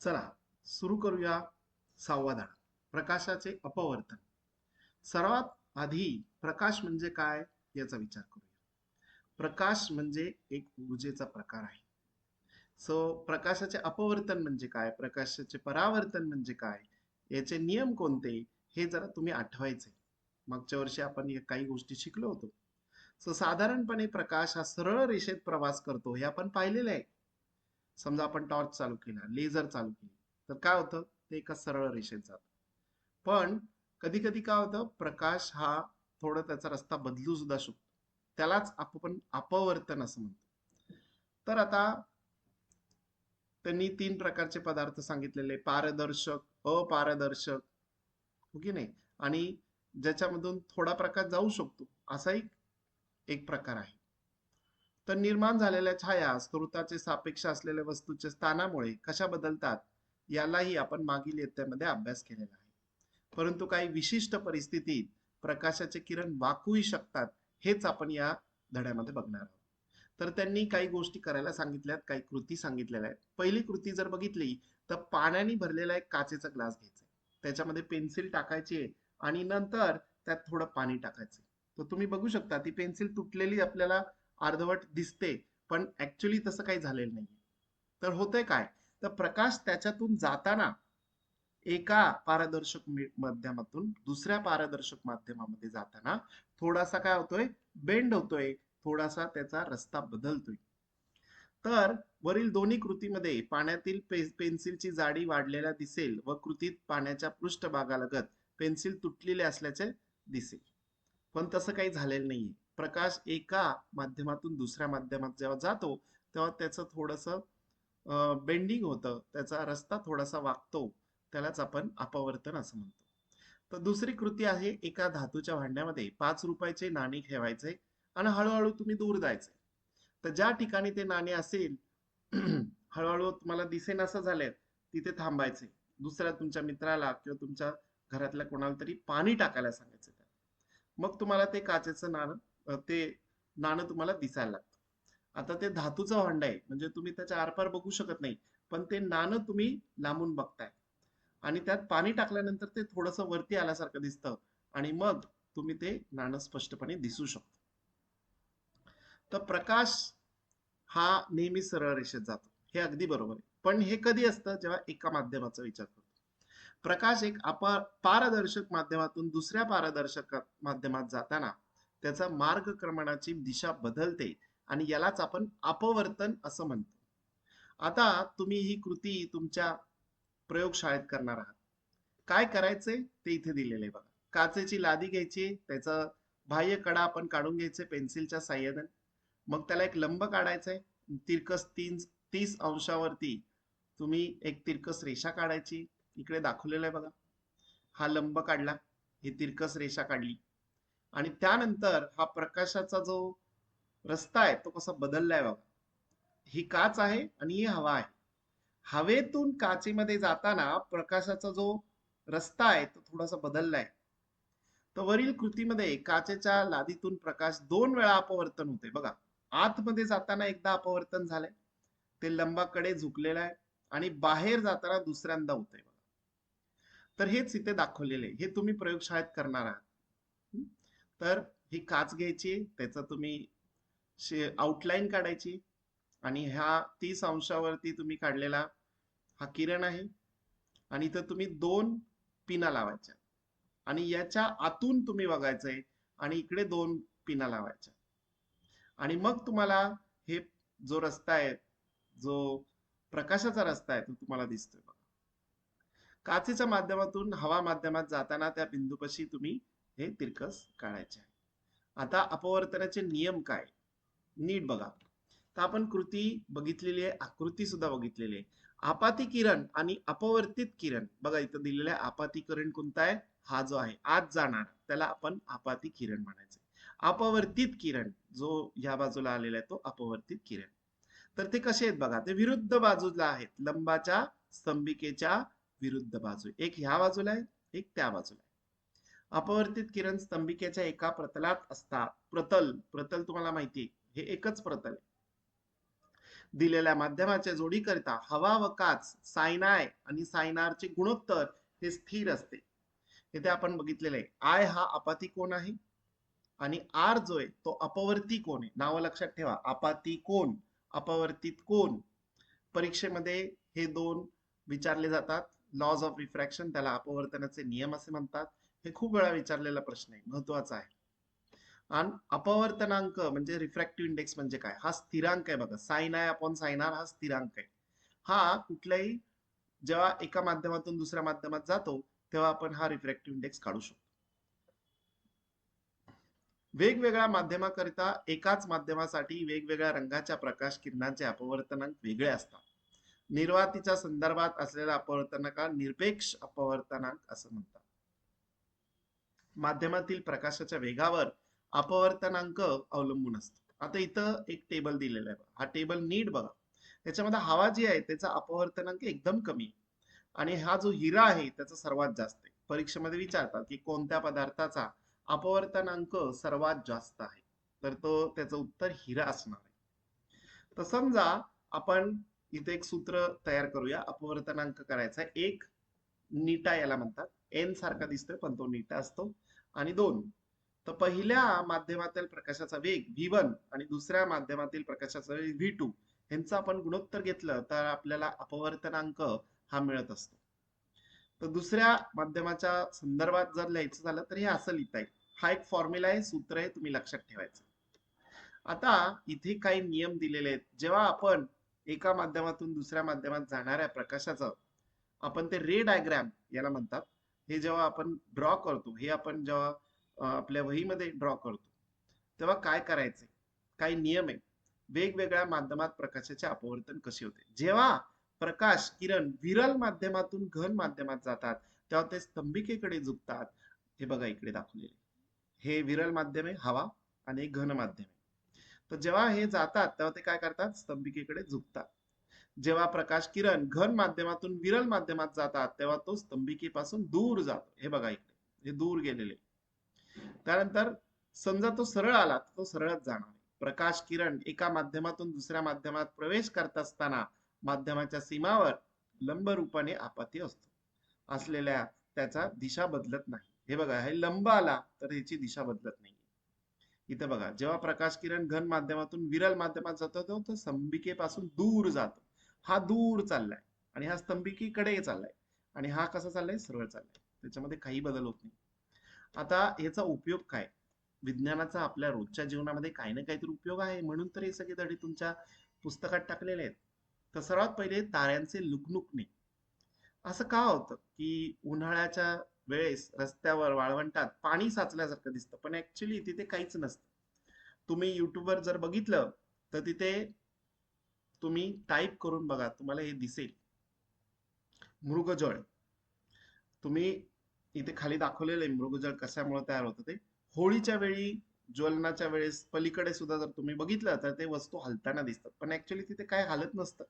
चला सुरू करूया सहावा धडा प्रकाशाचे अपवर्तन. सर्वात आधी प्रकाश म्हणजे काय याचा विचार करूया. प्रकाश म्हणजे एक ऊर्जेचा प्रकार आहे. सो प्रकाशाचे अपवर्तन म्हणजे काय? प्रकाशाचे परावर्तन म्हणजे काय? याचे नियम कोणते? हे जरा तुम्ही आठवायचे मागच्या वर्षी आपण काही गोष्टी शिकलो होतो. सो साधारणपणे प्रकाश हा सरळ रेषेत प्रवास करतो हे आपण पाहिलेलं आहे. समजा आपण टॉर्च चालू केला लेझर चालू केली तर काय होतं? ते एका सरळ रेषेत जात. पण कधी कधी काय होतं? प्रकाश हा थोडं त्याचा रस्ता बदलू सुद्धा शकतो. त्यालाच आपण अपवर्तन असं म्हणतो. तर आता त्यांनी तीन प्रकारचे पदार्थ सांगितलेले पारदर्शक अपारदर्शक हो की नाही? आणि ज्याच्यामधून थोडा प्रकाश जाऊ शकतो असा एक एक प्रकार आहे. तर निर्माण झालेल्या छाया स्त्रोताचे सापेक्ष असलेल्या वस्तूच्या स्थानामुळे कशा बदलतात यालाही आपण मागील येत्यामध्ये अभ्यास केलेला आहे. परंतु काही विशिष्ट परिस्थितीत प्रकाशाचे किरण वाकूही शकतात हेच आपण या धड्यामध्ये बघणार आहोत. तर त्यांनी काही गोष्टी करायला सांगितल्यात काही कृती सांगितलेल्या आहेत. पहिली कृती जर बघितली तर पाण्याने भरलेला एक काचेचा ग्लास घ्यायचा त्याच्यामध्ये पेन्सिल टाकायची आणि नंतर त्यात थोडं पाणी टाकायचं तर तुम्ही बघू शकता ती पेन्सिल तुटलेली आपल्याला अर्धवट दिसते पण ऍक्च्युली तसं काही झालेलं नाही तर होतंय काय? तर प्रकाश त्याच्यातून जाताना एका पारदर्शक माध्यमातून दुसऱ्या पारदर्शक माध्यमामध्ये जाताना थोडासा काय होतोय? बेंड होतोय. थोडासा त्याचा रस्ता बदलतोय. तर वरील दोन्ही कृतीमध्ये पाण्यातील पेन्सिलची जाडी वाढलेल्या दिसेल व कृतीत पाण्याच्या पृष्ठभागालगत पेन्सिल तुटलेले असल्याचे दिसेल. पण तसं काही झालेलं नाहीये. प्रकाश एका माध्यमातून दुसऱ्या माध्यमात जेव्हा जातो तेव्हा त्याचं थोडस बेंडिंग होतं. त्याचा रस्ता थोडासा वागतो. त्यालाच आपण अपवर्तन असं म्हणतो. तर दुसरी कृती आहे एका धातूच्या भांड्यामध्ये पाच रुपयाचे नाणे ठेवायचे आणि हळूहळू तुम्ही दूर जायचे. तर ज्या ठिकाणी ते नाणे असेल हळूहळू तुम्हाला दिसेन असं झालंय तिथे थांबायचे. दुसऱ्या तुमच्या मित्राला किंवा तुमच्या घरातल्या कोणाला तरी पाणी टाकायला सांगायचं. मग तुम्हाला ते काचेचं नाणं ते नाणं तुम्हाला दिसायला लागतं. आता ते धातूचं भांड आहे म्हणजे तुम्ही त्याच्या आरपार बघू शकत नाही पण ते नाणं तुम्ही लांबून बघताय. आणि त्यात पाणी टाकल्यानंतर ते थोडस वरती आल्यासारखं दिसतं आणि मग तुम्ही ते नाणं स्पष्टपणे दिसू शकतो. तर प्रकाश हा नेहमी सरळ रेषेत जातो. हे अगदी बरोबर आहे. पण हे कधी असतं? जेव्हा एका माध्यमाचा विचार करतो. प्रकाश एक अपार पारदर्शक माध्यमातून दुसऱ्या पारदर्शक माध्यमात जाताना त्याचा मार्गक्रमणाची दिशा बदलते आणि यालाच आपण अपवर्तन असं म्हणतो. आता तुम्ही ही कृती तुमच्या प्रयोगशाळेत करणार आहात. काय करायचंय ते इथे दिलेले बघा. काचेची लादी घ्यायची त्याचा बाह्य कडा आपण काढून घ्यायचे पेन्सिलच्या साह्याने. मग त्याला एक लंब काढायचा आहे तिरकस तीन तीस अंशावरती तुम्ही एक तिरकस रेषा काढायची. इकडे दाखवलेलं आहे बघा. हा लंब काढला. ही तिरकस रेषा काढली. आणि त्यानंतर हा प्रकाशाचा जो रस्ता आहे तो कसा बदललाय बघा. ही काच आहे आणि ही हवा आहे. हवेतून काचेमध्ये जाताना प्रकाशाचा जो रस्ता आहे तो थोडासा बदललाय. तर वरील कृतीमध्ये काचेच्या लादीतून प्रकाश दोन वेळा अपवर्तन होते बघा आतमध्ये जाताना एकदा अपवर्तन झालंय ते लंबाकडे झुकलेलं आहे आणि बाहेर जाताना दुसऱ्यांदा होतंय बघा. तर हेच इथे दाखवलेले हे तुम्ही प्रयोगशाळेत करणार आहात. तर ही काच घ्यायची त्याचा तुम्ही आउटलाईन काढायची आणि ह्या तीस अंशावरती तुम्ही काढलेला हा किरण आहे आणि इथं तुम्ही दोन पिना लावायच्या आणि याच्या आतून तुम्ही बघायचंय आणि इकडे दोन पिना लावायच्या. आणि मग तुम्हाला हे जो रस्ता आहे जो प्रकाशाचा रस्ता आहे तो तुम्हाला दिसतोय बघा. काचेच्या माध्यमातून हवा माध्यमात जाताना त्या बिंदूपाशी तुम्ही हे तिरकस काढायचे आहे. आता अपवर्तनाचे नियम काय? नीट बघा. तर आपण कृती बघितलेली आहे आकृती सुद्धा बघितलेली आहे. आपाती किरण आणि अपवर्तित किरण. बघा इथं दिलेलं आहे आपाती किरण कोणता आहे? हा जो आहे आज जाणार. त्याला आपण आपाती किरण म्हणायचं अपवर्तित किरण जो या बाजूला आलेला आहे तो अपवर्तित किरण. तर ते कसे आहेत बघा ते विरुद्ध बाजूला आहेत. लंबाच्या स्तंभिकेच्या विरुद्ध बाजू. एक ह्या बाजूला आहे एक त्या बाजूला आहे. अपवर्तित किरण स्तंभिकेच्या एका प्रतलात असतात. प्रतल प्रतल तुम्हाला माहिती आहे हे एकच प्रतल आहे. दिलेल्या माध्यमाच्या जोडीकरिता हवा व काच सायनाय आणि सायनारचे गुणोत्तर हे स्थिर असते. इथे आपण बघितलेलं आहे आय हा अपाती कोण आहे आणि आर जो आहे तो अपवर्ती कोण आहे. नाव लक्षात ठेवा. आपाती कोण अपवर्तित कोण परीक्षेमध्ये हे दोन विचारले जातात. लॉज ऑफ रिफ्रॅक्शन त्याला अपवर्तनाचे नियम असे म्हणतात. हे खूप वेळा विचारलेला प्रश्न आहे महत्त्वाचा आहे. आणि अपवर्तनांक म्हणजे रिफ्रॅक्टिव्ह इंडेक्स म्हणजे काय? हा स्थिरांक आहे बघा. Sine i upon sine r हा स्थिरांक आहे. हा कुठल्याही जेव्हा एका माध्यमातून दुसऱ्या माध्यमात जातो तेव्हा आपण हा रिफ्रॅक्टिव्ह इंडेक्स काढू शकतो. वेगवेगळ्या माध्यमाकरिता एकाच माध्यमासाठी वेगवेगळ्या रंगाच्या प्रकाश किरणांचे अपवर्तनांक वेगळे असतात. निर्वातीच्या संदर्भात असलेला अपवर्तनांक निरपेक्ष अपवर्तनांक असं म्हणतात. माध्यमातील प्रकाशाच्या वेगावर अपवर्तनांक अवलंबून असतो. आता इथं एक टेबल दिलेला आहे हा टेबल नीट बघा. त्याच्यामध्ये हवा जी आहे त्याचा अपवर्तनांक एकदम कमी आहे. आणि हा जो हिरा आहे त्याचा सर्वात जास्त आहे. परीक्षेमध्ये विचारतात की कोणत्या पदार्थाचा अपवर्तनांक सर्वात जास्त आहे? तर तो त्याचं उत्तर हिरा असणार आहे. तर समजा आपण इथे एक सूत्र तयार करूया. अपवर्तनांक करायचा एक नीटा याला म्हणतात. एन सारखा दिसतोय पण तो नीटा असतो. आणि दोन तर पहिल्या माध्यमातील प्रकाशाचा वेग व्ही वन आणि दुसऱ्या माध्यमातील प्रकाशाचा वेग व्ही टू यांचं आपण गुणोत्तर घेतलं तर आपल्याला अपवर्तनांक हा मिळत असतो. तर दुसऱ्या माध्यमाच्या संदर्भात जर लिहायचं झालं तर हे असं लिहिता येईल हा एक फॉर्म्युला आहे सूत्र आहे तुम्ही लक्षात ठेवायचं. आता इथे काही नियम दिलेले आहेत. जेव्हा आपण एका माध्यमातून दुसऱ्या माध्यमात जाणाऱ्या प्रकाशाचं आपण ते रे डायग्रॅम याला म्हणतात. हे जेव्हा आपण ड्रॉ करतो हे आपण जेव्हा आपल्या वहीमध्ये ड्रॉ करतो तेव्हा काय करायचे? काही नियम आहे वेगवेगळ्या माध्यमात प्रकाशाचे अपवर्तन कसे होते? जेव्हा प्रकाश किरण विरल माध्यमातून घन माध्यमात जातात तेव्हा ते स्तंभिकेकडे झुकतात. हे बघा इकडे दाखवलेले. हे विरल माध्यम आहे हवा आणि घन माध्यम आहे. तर जेव्हा हे जातात तेव्हा ते काय करतात? स्तंभिकेकडे झुकतात. जेव्हा प्रकाश किरण घन माध्यमातून विरल माध्यमात जातात तेव्हा तो स्तंभिकेपासून दूर जातो. हे बघा इकडे. हे दूर गेलेले. त्यानंतर समजा तो सरळ आला तो सरळच जाणार. प्रकाश किरण एका माध्यमातून दुसऱ्या माध्यमात प्रवेश करत असताना माध्यमाच्या सीमावर लंब रूपाने आपत्ती असतो. असलेल्या त्याचा दिशा बदलत नाही. हे बघा हे लंब आला तर ह्याची दिशा बदलत नाही. इथे बघा जेव्हा प्रकाश किरण घन माध्यमातून विरल माध्यमात जातो तो तो स्तंभिकेपासून दूर जातो. हा दूर चाललाय आणि हा स्तंभिकीकडे चाललाय आणि हा कसा चाललाय? सरळ चाललाय. त्याच्यामध्ये काही बदल होत नाही. आता याचा उपयोग काय? विज्ञानाचा आपल्या रोजच्या जीवनामध्ये काही ना काहीतरी उपयोग आहे. म्हणून तर हे सगळे धडे तुमच्या पुस्तकात टाकलेले आहेत. तर सर्वात पहिले ताऱ्यांचे लुकलुकणे असं का होतं की उन्हाळ्याच्या वेळेस रस्त्यावर वाळवंटात पाणी साचल्यासारखं दिसतं पण ऍक्च्युली तिथे काहीच नसतं. तुम्ही युट्यूबवर जर बघितलं तर तिथे तुम्ही टाईप करून बघा तुम्हाला हे दिसेल. मृगजळ. तुम्ही इथे खाली दाखवलेलं आहे मृगजळ कशामुळे तयार होतं ते. होळीच्या वेळी ज्वलनाच्या वेळेस पलीकडे सुद्धा जर तुम्ही बघितलं तर ते वस्तू हलताना दिसतात. पण ऍक्च्युली तिथे काय हालत नसतं.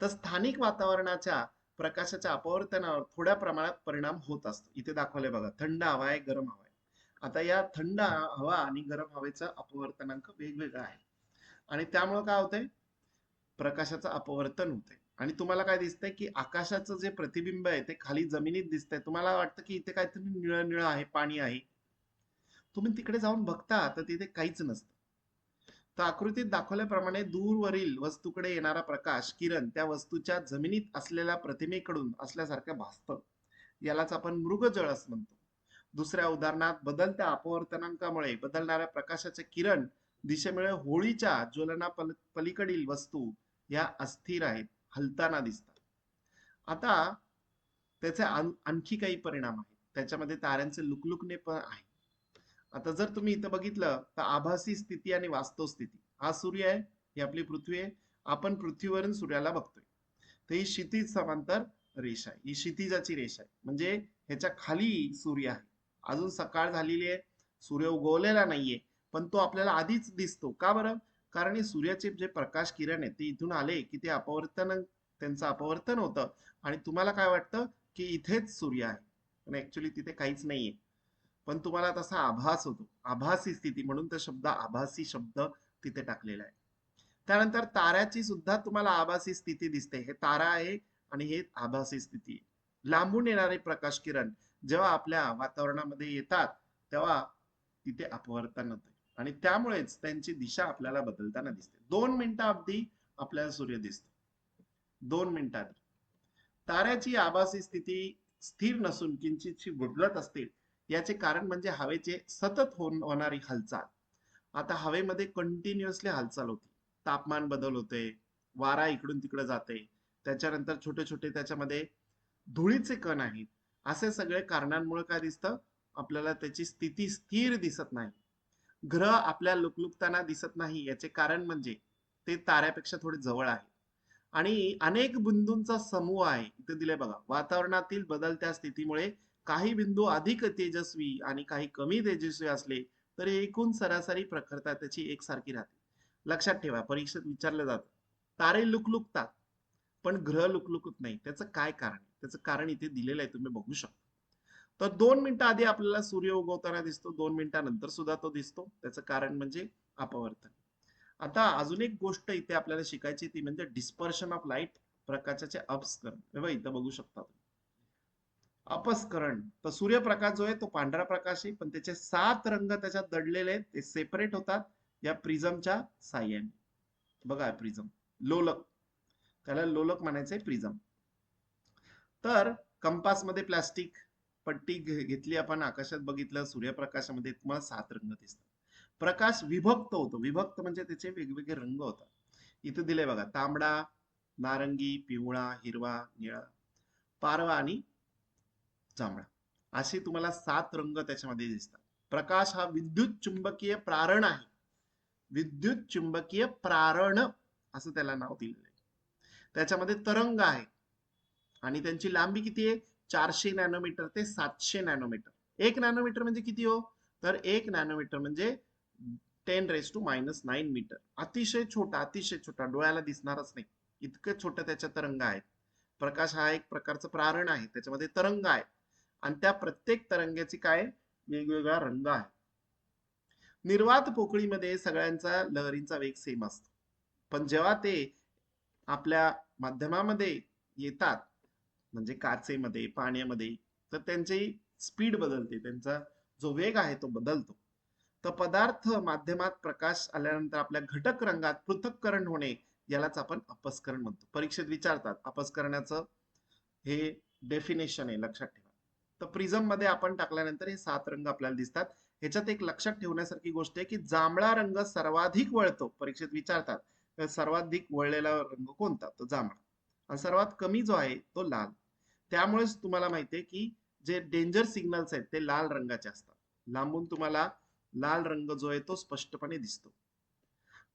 तर स्थानिक वातावरणाच्या प्रकाशाच्या अपवर्तनावर थोड्या प्रमाणात परिणाम होत असतो. इथे दाखवले बघा थंड हवा आहे गरम हवा आहे. आता या थंड हवा आणि गरम हवेचा अपवर्तनांक वेगवेगळा आहे. आणि त्यामुळे काय होतंय? प्रकाशाचं अपवर्तन होतंय. आणि तुम्हाला काय दिसतंय की आकाशाचं जे प्रतिबिंब आहे ते खाली जमिनीत दिसतंय. तुम्हाला वाटतं की इथे काहीतरी निळं निळं आहे पाणी आहे. तुम्ही तिकडे जाऊन बघता तर तिथे काहीच नसतं. तर आकृतीत दाखवल्याप्रमाणे दूरवरील वस्तूकडे येणारा प्रकाश किरण त्या वस्तूच्या जमिनीत असलेल्या प्रतिमेकडून असल्यासारखं भासतं. यालाच आपण मृगजळ असं म्हणतो. दुसऱ्या उदाहरणात बदलत्या अपवर्तनांकामुळे बदलणाऱ्या प्रकाशाचे किरण दिशेमुळे होळीच्या ज्वलना पल- पलीकडील वस्तू या अस्थिर आहेत हलताना दिसतात. आता त्याचे आणखी काही परिणाम आहेत. त्याच्यामध्ये ताऱ्यांचे लुकलुकणे पण आहे आता जर तुम्ही इथं बघितलं तर आभासी स्थिती आणि वास्तव स्थिती. हा सूर्य आहे ही आपली पृथ्वी आहे. आपण पृथ्वीवरून सूर्याला बघतोय. तर ही क्षितिज समांतर रेषा आहे. ही क्षितिजाची रेषा आहे. म्हणजे ह्याच्या खाली सूर्य आहे. अजून सकाळ झालेली आहे. सूर्य उगवलेला नाहीये. पण तो आपल्याला आधीच दिसतो. का बरं? कारण हे सूर्याचे जे प्रकाश किरण आहे ते इथून आले की ते अपवर्तन त्यांचं अपवर्तन होतं. आणि तुम्हाला काय वाटतं? की इथेच सूर्य आहे. पण ऍक्च्युली तिथे काहीच नाहीये. पण तुम्हाला तसा आभास होतो. आभासी स्थिती म्हणून तो शब्द आभासी शब्द तिथे टाकलेला आहे. त्यानंतर ताऱ्याची सुद्धा तुम्हाला आभासी स्थिती दिसते. हे तारा आहे आणि हे आभासी स्थिती आहे. लांबून येणारे प्रकाश किरण जेव्हा आपल्या वातावरणामध्ये येतात तेव्हा तिथे अपवर्तन होते. आणि त्यामुळेच त्यांची दिशा आपल्याला बदलताना दिसते. दोन मिनिटं अगदी आपल्याला सूर्य दिसतो. दोन मिनिटात. ताऱ्याची आभासी स्थिती स्थिर नसून किंचितशी गुडलत असते याचे कारण म्हणजे हवेचे सतत होणारी हालचाल. आता हवेमध्ये कंटिन्युअसली हालचाल होती. तापमान बदल होते वारा इकडून तिकडे जाते त्याच्यानंतर छोटे छोटे त्याच्यामध्ये धुळीचे कण आहेत. असे सगळे कारणांमुळे काय दिसतं? आपल्याला त्याची स्थिती स्थिर दिसत नाही. ग्रह आपल्या लुकलुकताना दिसत नाही याचे कारण म्हणजे ते ताऱ्यापेक्षा थोडे जवळ आहे. आणि अनेक बिंदूंचा समूह आहे. इथे दिले बघा वातावरणातील बदलत्या स्थितीमुळे काही बिंदू अधिक तेजस्वी आणि काही कमी तेजस्वी असले तरी एकूण सरासरी प्रखरता त्याची एकसारखी राहते. लक्षात ठेवा परीक्षेत विचारलं जात. तारे लुकलुकतात पण ग्रह लुकलुकत नाही. त्याचं काय कारण त्याचं कारण इथे दिलेलं आहे तुम्ही बघू शकता. तर दोन मिनिटं आधी आपल्याला सूर्य उगवताना दिसतो दोन मिनिटानंतर सुद्धा तो दिसतो. त्याचं कारण म्हणजे अपवर्तन. आता अजून एक गोष्ट इथे आपल्याला शिकायची ती म्हणजे डिस्पर्शन ऑफ लाइट प्रकाशाचे अपस्करण. बघा इथं बघू शकता अपस्करण. तर सूर्यप्रकाश जो आहे तो पांढरा प्रकाश आहे पण त्याचे सात रंग त्याच्यात दडलेले आहेत. ते सेपरेट होतात या प्रिझमच्या साह्याने. बघा प्रिझम. लोलक. त्याला लोलक म्हणायचंय प्रिझम. तर कंपासमध्ये प्लास्टिक पट्टी घे- घेतली आपण आकाशात बघितलं सूर्यप्रकाशामध्ये तुम्हाला सात रंग दिसतात. प्रकाश विभक्त होतो. विभक्त म्हणजे त्याचे वेगवेगळे रंग होतात. इथं दिले बघा तांबडा नारंगी पिवळा हिरवा निळा पारवा आणि जांभळा. असे तुम्हाला सात रंग त्याच्यामध्ये दिसतात. प्रकाश हा विद्युत चुंबकीय प्रारण आहे. विद्युत चुंबकीय प्रारण असं त्याला नाव दिलेलं आहे. त्याच्यामध्ये तरंग आहे. आणि त्यांची लांबी किती आहे? चारशे नॅनोमीटर ते सातशे नॅनोमीटर. एक नॅनोमीटर म्हणजे किती हो? तर एक नॅनोमीटर म्हणजे ten raise to minus nine metre अतिशय छोटा अतिशय छोटा डोळ्याला दिसणारच नाही. इतकं छोटं त्याच्या तरंग आहेत. प्रकाश हा एक प्रकारचं प्रारण आहे. त्याच्यामध्ये तरंग आहे. आणि त्या प्रत्येक तरंगाची काय? वेगवेगळा रंग आहे. निर्वात पोकळीमध्ये सगळ्यांचा लहरींचा वेग सेम असतो. पण जेव्हा ते आपल्या माध्यमामध्ये येतात म्हणजे काचेमध्ये पाण्यामध्ये तर त्यांची स्पीड बदलते. त्यांचा जो वेग आहे तो बदलतो. तर पदार्थ माध्यमात प्रकाश आल्यानंतर आपल्या घटक रंगात पृथक्करण होणे यालाच आपण अपस्करण म्हणतो. परीक्षेत विचारतात अपस्करणाचं हे डेफिनेशन आहे लक्षात ठेवा. तर प्रिझममध्ये आपण टाकल्यानंतर हे सात रंग आपल्याला दिसतात. ह्याच्यात एक लक्षात ठेवण्यासारखी गोष्ट आहे की जांभळा रंग सर्वाधिक वळतो. परीक्षेत विचारतात सर्वाधिक वळलेला रंग कोणता? तो जांभळा. आणि सर्वात कमी जो आहे तो लाल. त्यामुळेच तुम्हाला माहितीये की जे डेंजर सिग्नल्स आहेत ते लाल रंगाचे असतात. लांबून तुम्हाला लाल रंग जो आहे तो स्पष्टपणे दिसतो.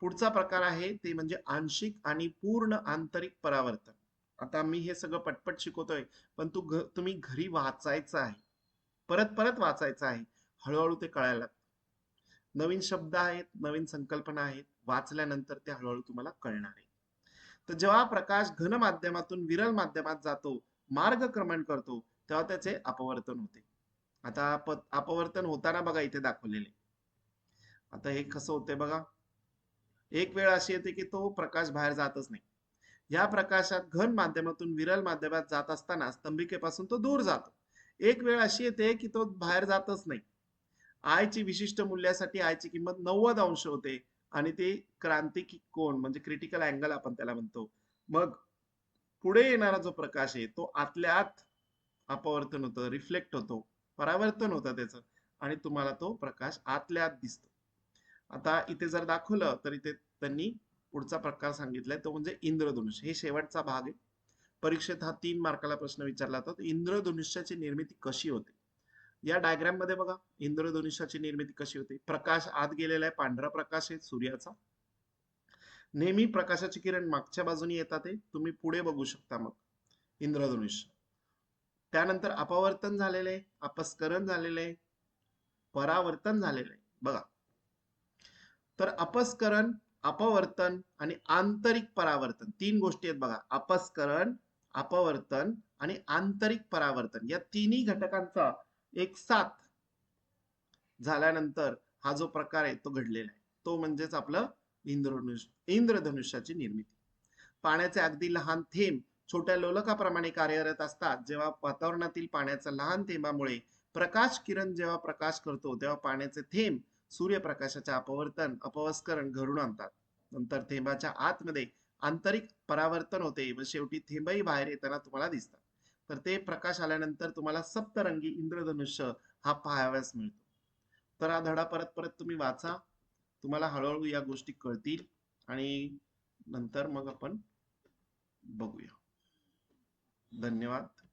पुढचा प्रकार आहे ते म्हणजे आंशिक आणि पूर्ण आंतरिक परावर्तन. आता मी हे सगळं पटपट शिकवतोय पण तू तुम्ही घरी वाचायचं आहे. परत परत वाचायचं आहे. हळूहळू ते कळायला लागतं. नवीन शब्द आहेत नवीन संकल्पना आहेत वाचल्यानंतर ते हळूहळू तुम्हाला कळणार आहे. तर जेव्हा प्रकाश घन माध्यमातून विरल माध्यमात जातो मार्गक्रमण करतो तेव्हा त्याचे अपवर्तन होते. आता अपवर्तन होताना बघा इथे दाखवलेले. आता हे कसं होते बघा. एक वेळ अशी येते की तो प्रकाश बाहेर जातच नाही. या प्रकाशात घन माध्यमातून विरल माध्यमात जात असताना स्तंभिकेपासून तो दूर जातो. एक वेळ अशी येते की तो बाहेर जातच नाही. आयची विशिष्ट मूल्यासाठी आयची किंमत नव्वद अंश होते आणि ते क्रांतिक कोण म्हणजे क्रिटिकल अँगल आपण त्याला म्हणतो. मग पुढे येणारा जो प्रकाश आहे तो आतल्या आत अपवर्तन होतं रिफ्लेक्ट होतो परावर्तन होतं त्याचं. आणि तुम्हाला तो प्रकाश आतल्या आत दिसतो. आता इथे जर दाखवलं तर इथे त्यांनी पुढचा प्रकार सांगितलाय तो म्हणजे इंद्रधनुष्य हे शेवटचा भाग आहे. परीक्षेत हा तीन मार्काला प्रश्न विचारला होता इंद्रधनुष्याची निर्मिती कशी होते? या डायग्राममध्ये बघा. इंद्रधनुष्याची निर्मिती कशी होते? प्रकाश आत गेलेला आहे पांढरा प्रकाश आहे सूर्याचा. नेहमी प्रकाशाचे किरण मागच्या बाजूने येतात तुम्ही पुढे बघू शकता मग. इंद्रधनुष्य त्यानंतर अपवर्तन झालेले अपस्करण झालेले परावर्तन झालेले बघा. तर अपस्करण अपवर्तन आणि आंतरिक परावर्तन. तीन गोष्टी आहेत बघा. अपस्करण अपवर्तन आणि आंतरिक परावर्तन. या तिन्ही घटकांचा एक साथ झाल्यानंतर हा जो प्रकार आहे तो घडलेला आहे. तो म्हणजेच आपलं इंद्रधनुष्य इंद्रधनुष्याची निर्मिती. पाण्याचे अगदी लहान थेंब छोट्या लोलकाप्रमाणे कार्यरत असतात. जेव्हा वातावरणातील पाण्याचा लहान थेंबामुळे प्रकाश किरण जेव्हा प्रकाश करतो तेव्हा पाण्याचे थेंब सूर्यप्रकाशाचे अपवर्तन अपवस्करण घडून आणतात. नंतर थेंबाच्या आतमध्ये आंतरिक परावर्तन होते व शेवटी थेंबही बाहेर येताना तुम्हाला दिसतात. तर ते प्रकाश आल्यानंतर तुम्हाला सप्तरंगी इंद्रधनुष्य हा पाहाव्यास मिळतो. तर हा धडा परत परत तुम्ही वाचा. तुम्हाला हळूहळू या गोष्टी कळतील आणि नंतर मग आपण बघूया. धन्यवाद.